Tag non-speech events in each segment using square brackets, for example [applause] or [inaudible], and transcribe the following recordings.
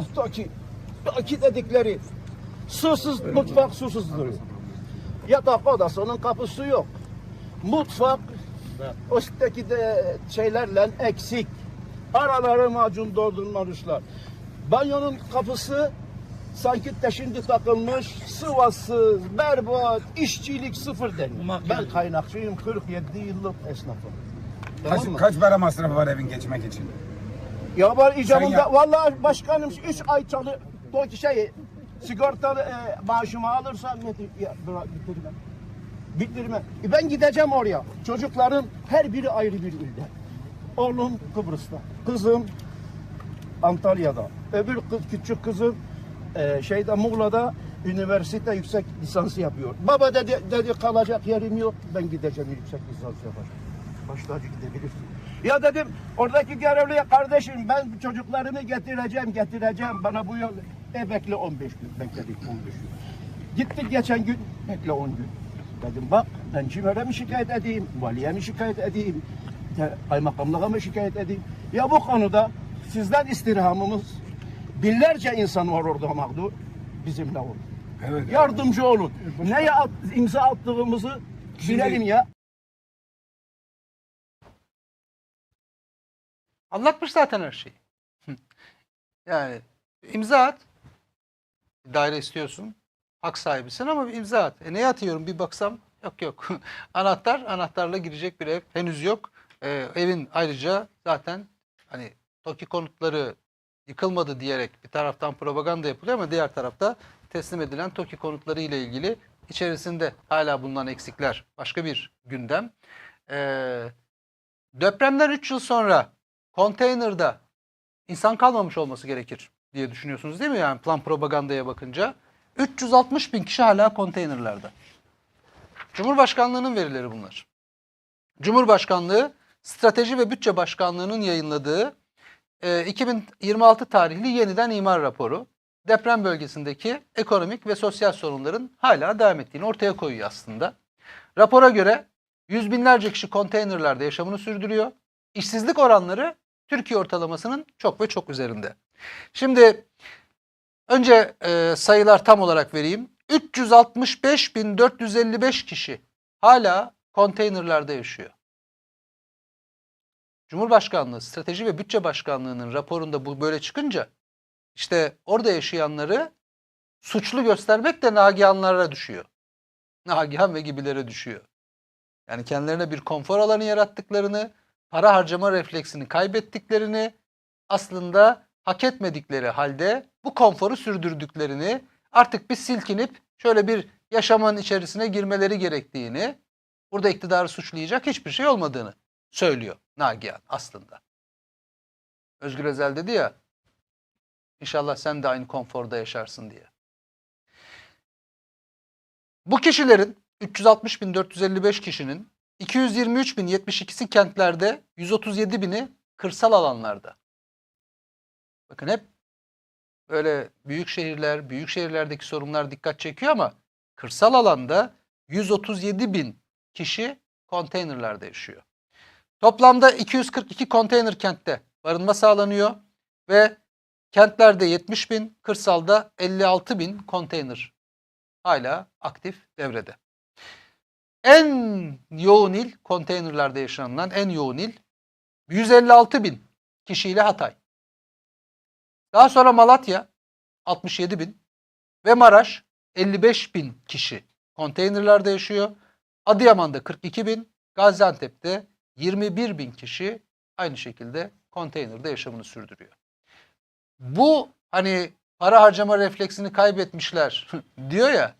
Ah Toki. Toki dedikleri. Susuz mutfak susuzdur. Yatak odasının kapısı yok. Mutfak o üstteki de şeylerle eksik. Araları macun doldurmamışlar. Banyonun kapısı sanki teşindi takılmış, sıvasız, berbat, işçilik sıfır deniyor. Ben kaynakçıyım, 47 yıllık esnafım. Kaç, mı? kaç para masrafı var evin geçmek için? Ya var icabında vallahi başkanım 3 ay çalı o şey sigortalı e, maaşımı alırsam ne- ya, bırak, bitirmem. Bitirmem. E, ben gideceğim oraya. Çocukların her biri ayrı bir ilde. Oğlum Kıbrıs'ta. Kızım Antalya'da. Öbür kız, küçük kızım e, şeyde Muğla'da üniversite yüksek lisansı yapıyor. Baba dedi, dedi kalacak yerim yok. Ben gideceğim yüksek lisans yapacağım. Başlacı gidebilirsin. Ya dedim oradaki görevliye kardeşim ben çocuklarımı getireceğim getireceğim bana bu yol e bekle 15 gün bekledik 15 gün. Gittik geçen gün bekle 10 gün. Dedim bak ben CİMER'e mi şikayet edeyim, valiye mi şikayet edeyim, kaymakamlığa mı şikayet edeyim? Ya bu konuda sizden istirhamımız binlerce insan var orada mağdur bizimle olun. Evet. Yardımcı olun. Neye at- imza attığımızı bilelim ya. Anlatmış zaten her şeyi. yani imza at. Daire istiyorsun. Hak sahibisin ama bir imza at. E neye atıyorum bir baksam yok yok. [laughs] Anahtar anahtarla girecek bir ev henüz yok. Ee, evin ayrıca zaten hani TOKİ konutları yıkılmadı diyerek bir taraftan propaganda yapılıyor ama diğer tarafta teslim edilen TOKİ konutları ile ilgili içerisinde hala bulunan eksikler başka bir gündem. Ee, depremden 3 yıl sonra konteynerda insan kalmamış olması gerekir diye düşünüyorsunuz değil mi? Yani plan propagandaya bakınca. 360 bin kişi hala konteynerlarda. Cumhurbaşkanlığının verileri bunlar. Cumhurbaşkanlığı Strateji ve Bütçe Başkanlığı'nın yayınladığı e, 2026 tarihli yeniden imar raporu deprem bölgesindeki ekonomik ve sosyal sorunların hala devam ettiğini ortaya koyuyor aslında. Rapora göre yüz binlerce kişi konteynerlarda yaşamını sürdürüyor. İşsizlik oranları Türkiye ortalamasının çok ve çok üzerinde. Şimdi önce e, sayılar tam olarak vereyim. 365.455 kişi hala konteynerlarda yaşıyor. Cumhurbaşkanlığı Strateji ve Bütçe Başkanlığı'nın raporunda bu böyle çıkınca işte orada yaşayanları suçlu göstermek de nagihanlara düşüyor. Nagihan ve gibilere düşüyor. Yani kendilerine bir konfor alanı yarattıklarını, para harcama refleksini kaybettiklerini, aslında hak etmedikleri halde bu konforu sürdürdüklerini, artık bir silkinip şöyle bir yaşamın içerisine girmeleri gerektiğini, burada iktidarı suçlayacak hiçbir şey olmadığını söylüyor Nagihan aslında. Özgür Özel dedi ya, inşallah sen de aynı konforda yaşarsın diye. Bu kişilerin 360.455 kişinin 223.072'si kentlerde, 137 bini kırsal alanlarda. Bakın hep böyle büyük şehirler, büyük şehirlerdeki sorunlar dikkat çekiyor ama kırsal alanda 137 bin kişi konteynerlarda yaşıyor. Toplamda 242 konteyner kentte barınma sağlanıyor ve kentlerde 70 bin, kırsalda 56 bin konteyner hala aktif devrede. En yoğun il konteynerlarda yaşanılan en yoğun il 156 bin kişiyle Hatay. Daha sonra Malatya 67 bin ve Maraş 55 bin kişi konteynerlarda yaşıyor. Adıyaman'da 42 bin, Gaziantep'te 21 bin kişi aynı şekilde konteynerde yaşamını sürdürüyor. Bu hani para harcama refleksini kaybetmişler [laughs] diyor ya.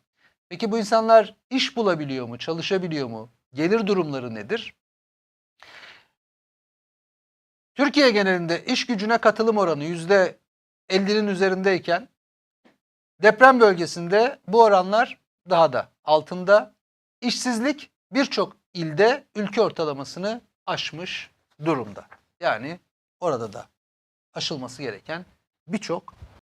Peki bu insanlar iş bulabiliyor mu, çalışabiliyor mu? Gelir durumları nedir? Türkiye genelinde iş gücüne katılım oranı yüzde 50'nin üzerindeyken deprem bölgesinde bu oranlar daha da altında. İşsizlik birçok ilde ülke ortalamasını aşmış durumda. Yani orada da aşılması gereken birçok